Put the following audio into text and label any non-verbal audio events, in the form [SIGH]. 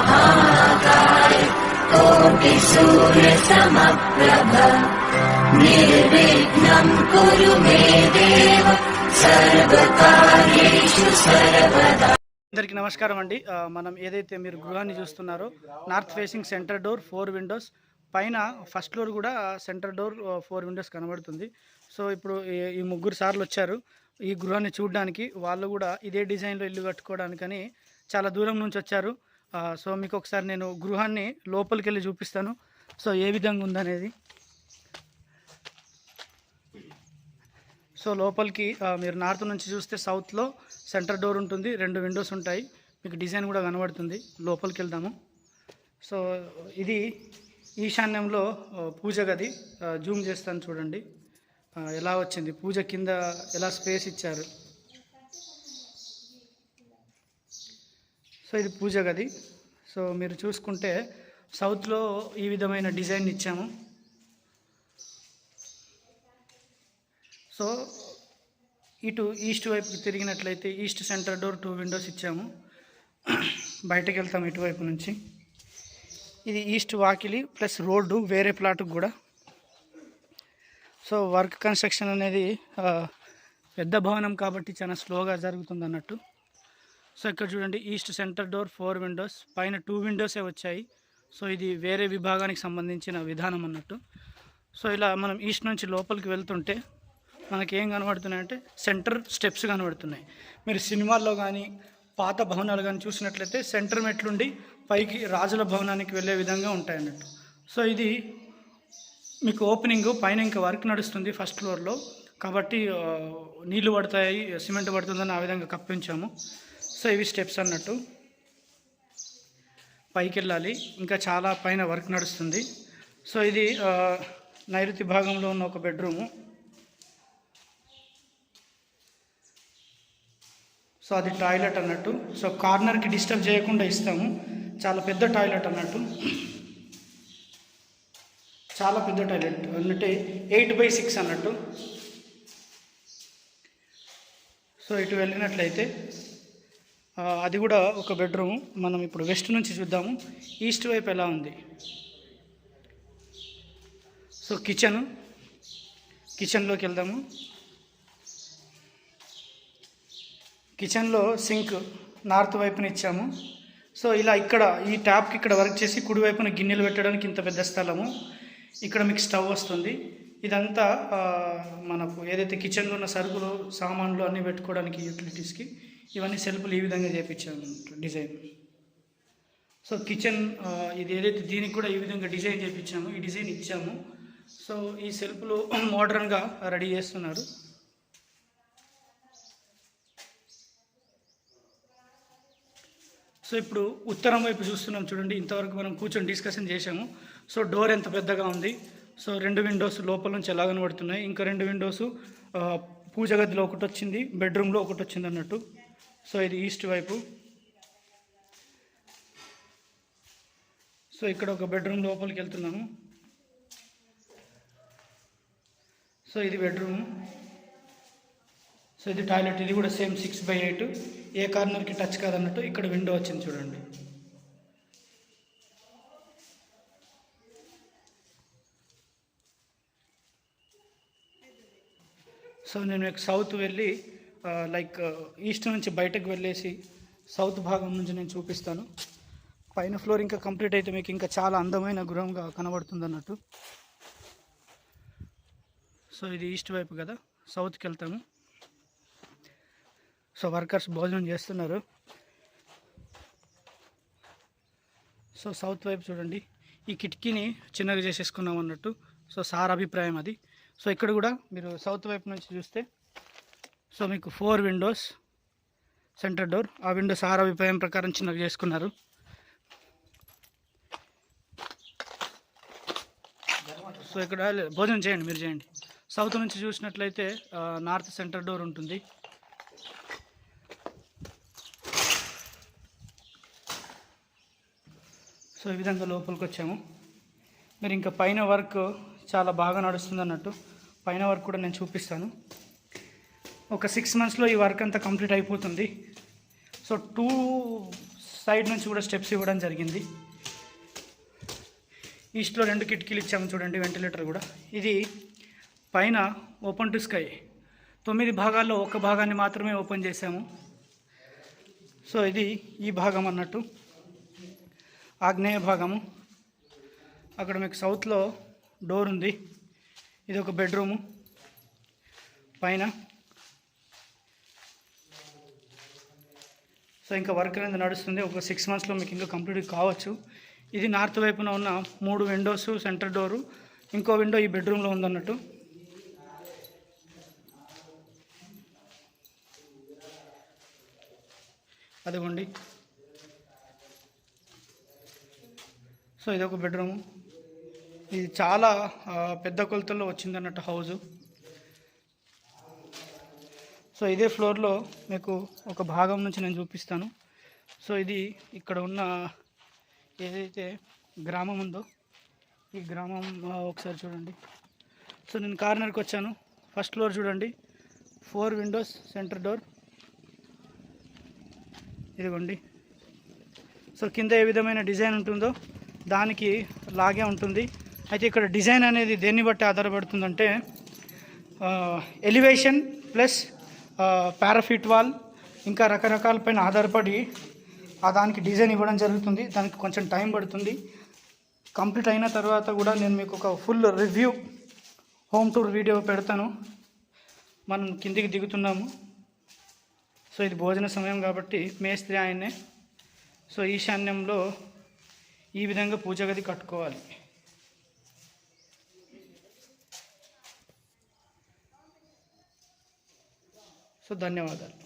वक्रतुण्डमहाकाय कोटिसूर्यसमप्रभ निर्विघ्नम् कुरु मे देव सर्वकार्येषु सर्वदा అందరికీ నమస్కారం అండి ఆ, మనం ఏదైతే మీరు గృహాన్ని చూస్తున్నారో north facing centre door four windows పైన ఫస్ట్ ఫ్లోర్ కూడా సెంటర్ డోర్ ఫోర్ విండోస్ కనబడుతుంది సో ఇప్పుడు ఈ- ఈ ముగ్గురు సార్లు వచ్చారు ఈ గృహాన్ని చూడడానికి వాళ్ళు కూడా ఇదే డిజైన్లో ఇల్లు కట్టుకోవడానికని చాలా దూరం నుంచి వచ్చారు. సో మీకు ఒకసారి నేను గృహాన్ని లోపలికి వెళ్ళి చూపిస్తాను. సో ఏ విధంగా ఉందనేది. సో లోపలికి మీరు నార్త్ నుంచి చూస్తే సౌత్లో సెంటర్ డోర్ ఉంటుంది. రెండు విండోస్ ఉంటాయి. మీకు డిజైన్ కూడా కనబడుతుంది. లోపలికి వెళ్దాము సో ఇది ఈశాన్యంలో పూజ గది. జూమ్ చేస్తాను చూడండి. ఎలా వచ్చింది? పూజ కింద ఎలా స్పేస్ ఇచ్చారు? సో ఇది పూజ గది. సో మీరు చూసుకుంటే సౌత్లో ఈ విధమైన డిజైన్ ఇచ్చాము. సో ఇటు ఈస్ట్ వైపుకి తిరిగినట్లయితే east centre door two windows ఇచ్చాము. బయటకు వెళ్తాం ఇటువైపు నుంచి. ఇది ఈస్ట్ వాకిలి ప్లస్ రోడ్డు వేరే ప్లాట్కి కూడా. సో వర్క్ కన్స్ట్రక్షన్ అనేది పెద్ద భవనం కాబట్టి చాలా స్లోగా జరుగుతుంది అన్నట్టు. సో ఇక్కడ చూడండి east centre door four windows పైన టూ విండోసే వచ్చాయి. సో ఇది వేరే విభాగానికి సంబంధించిన విధానం అన్నట్టు. సో ఇలా మనం ఈస్ట్ నుంచి లోపలికి వెళ్తుంటే మనకి ఏం కనబడుతున్నాయంటే సెంటర్ స్టెప్స్ కనబడుతున్నాయి. మీరు సినిమాల్లో కానీ పాత భవనాలు కానీ చూసినట్లయితే సెంటర్ మెట్లుండి పైకి రాజుల భవనానికి వెళ్ళే విధంగా ఉంటాయి అన్నట్టు. సో ఇది మీకు ఓపెనింగ్ పైన ఇంకా వర్క్ నడుస్తుంది ఫస్ట్ ఫ్లోర్లో. కాబట్టి నీళ్ళు పడతాయి సిమెంట్ పడుతుందని ఆ విధంగా కప్పించాము. సో ఇవి స్టెప్స్ అన్నట్టు. పైకి వెళ్ళాలి ఇంకా చాలా పైన వర్క్ నడుస్తుంది. సో ఇది నైరుతి భాగంలో ఉన్న ఒక బెడ్రూము. సో అది టాయిలెట్ అన్నట్టు. సో కార్నర్కి డిస్టర్బ్ చేయకుండా ఇస్తాము. చాలా పెద్ద టాయిలెట్ అన్నట్టు. చాలా పెద్ద టాయిలెట్. అంటే ఎయిట్ బై సిక్స్ అన్నట్టు. సో ఇటు వెళ్ళినట్లయితే అది కూడా ఒక బెడ్రూమ్. మనం ఇప్పుడు వెస్ట్ నుంచి చూద్దాము. ఈస్ట్ వైపు ఎలా ఉంది? So kitchen. కిచెన్లోకి వెళ్దాము. కిచెన్లో సింక్ నార్త్ వైపున ఇచ్చాము. సో ఇలా ఇక్కడ ఈ ట్యాప్కి ఇక్కడ వర్క్ చేసి కుడి వైపున గిన్నెలు పెట్టడానికి ఇంత పెద్ద స్థలము. ఇక్కడ మీకు స్టవ్ వస్తుంది. ఇదంతా మనకు ఏదైతే కిచెన్లో ఉన్న సరుకులు సామాన్లు అన్నీ పెట్టుకోవడానికి యూటిలిటీస్కి ఇవన్నీ సెల్ఫ్లు ఈ విధంగా చేయించాను డిజైన్. సో కిచెన్ ఇది ఏదైతే దీనికి కూడా ఈ విధంగా డిజైన్ చేయించాము ఈ డిజైన్ ఇచ్చాము. సో ఈ సెల్ఫ్లు [CLEARS THROAT] మోడర్న్గా రెడీ చేస్తున్నారు. సో ఇప్పుడు ఉత్తరం వైపు చూస్తున్నాం చూడండి ఇంతవరకు మనం కూర్చొని డిస్కషన్ చేసాము సో డోర్ ఎంత పెద్దగా ఉంది? సో రెండు విండోస్ లోపల నుంచి ఎలా కనబడుతున్నాయి? ఇంకా రెండు విండోస్ పూజ గదిలో ఒకటి వచ్చింది బెడ్రూమ్లో ఒకటి వచ్చింది అన్నట్టు. సో ఇది ఈస్ట్ వైపు. సో ఇక్కడ ఒక బెడ్రూమ్ లోపలికి వెళ్తున్నాము. సో ఇది బెడ్రూమ్. సో ఇది టాయిలెట్. ఇది కూడా సేమ్ సిక్స్ బై ఎయిట్. ఏ కార్నర్కి టచ్ కాదన్నట్టు ఇక్కడ విండో వచ్చింది చూడండి. సో నేను సౌత్ వెళ్ళి లైక్ ఈస్ట్ నుంచి బయటకు వెళ్ళేసి సౌత్ భాగం నుంచి నేను చూపిస్తాను. పైన ఫ్లోర్ ఇంకా కంప్లీట్ అయితే మీకు ఇంకా చాలా అందమైన గృహంగా కనబడుతుంది అన్నట్టు సో ఇది ఈస్ట్ వైపు కదా సౌత్కి వెళ్తాము. సో వర్కర్స్ భోజనం చేస్తున్నారు. సో సౌత్ వైపు చూడండి. ఈ కిటికీని చిన్నగా చేసేసుకున్నాం అన్నట్టు సో సార్ అభిప్రాయం అది. సో ఇక్కడ కూడా మీరు సౌత్ వైపు నుంచి చూస్తే సో మీకు ఫోర్ విండోస్ సెంటర్ డోర్ ఆ విండోస్ ఆరు అభిప్రాయం ప్రకారం చిన్నగా చేసుకున్నారు. సో ఇక్కడ భోజనం చేయండి మీరు చేయండి. సౌత్ నుంచి చూసినట్లయితే నార్త్ సెంటర్ డోర్ ఉంటుంది. సో ఈ విధంగా లోపలికి వచ్చాము మీరు ఇంకా పైన వర్క్ చాలా బాగా నడుస్తుంది అన్నట్టు పైన వర్క్ కూడా నేను చూపిస్తాను. ఒక సిక్స్ మంత్స్లో ఈ వర్క్ అంతా కంప్లీట్ అయిపోతుంది. సో టూ సైడ్ నుంచి కూడా స్టెప్స్ ఇవ్వడం జరిగింది. ఈస్ట్లో రెండు కిటికీలు ఇచ్చాము చూడండి వెంటిలేటర్ కూడా. ఇది పైన ఓపెన్ టు స్కై తొమ్మిది భాగాల్లో ఒక భాగాన్ని మాత్రమే ఓపెన్ చేశాము. సో ఇది ఈ భాగం అన్నట్టు. ఆగ్నేయ భాగము. అక్కడ మీకు సౌత్లో డోర్ ఉంది. ఇది ఒక బెడ్రూము పైన సో ఇంకా వర్క్ అనేది నడుస్తుంది. ఒక సిక్స్ మంత్స్లో మీకు ఇంకా కంప్లీట్ కావచ్చు. ఇది నార్త్ వైపున ఉన్న మూడు విండోస్ సెంటర్ డోరు ఇంకో విండో ఈ బెడ్రూమ్లో ఉందన్నట్టు. అదిగోండి. సో ఇది ఒక బెడ్రూము ఇది చాలా పెద్ద కొలతల్లో వచ్చిందన్నట్టు హౌజు సో ఇదే ఫ్లోర్లో మీకు ఒక భాగం నుంచి నేను చూపిస్తాను. సో ఇది ఇక్కడ ఉన్న ఏదైతే గ్రామం ఉందో ఈ గ్రామం ఒకసారి చూడండి. సో నేను కార్నర్కి వచ్చాను. ఫస్ట్ ఫ్లోర్ చూడండి. Four windows centre door. ఇదిగోండి. సో కింద ఏ విధమైన డిజైన్ ఉంటుందో దానికి లాగే ఉంటుంది. అయితే ఇక్కడ డిజైన్ అనేది దేన్ని బట్టి ఆధారపడుతుందంటే ఎలివేషన్ ప్లస్ పారాఫిట్ వాల్ ఇంకా రకరకాల పైన ఆధారపడి ఆ దానికి డిజైన్ ఇవ్వడం జరుగుతుంది. దానికి కొంచెం టైం పడుతుంది. కంప్లీట్ అయిన తర్వాత కూడా నేను మీకు ఒక full review home tour video పెడతాను. మనం కిందికి దిగుతున్నాము. సో ఇది భోజన సమయం కాబట్టి మేస్త్రి ఆయనే సో ఈశాన్యంలో ఈ విధంగా పూజ గది కట్టుకోవాలి. సో ధన్యవాదాలు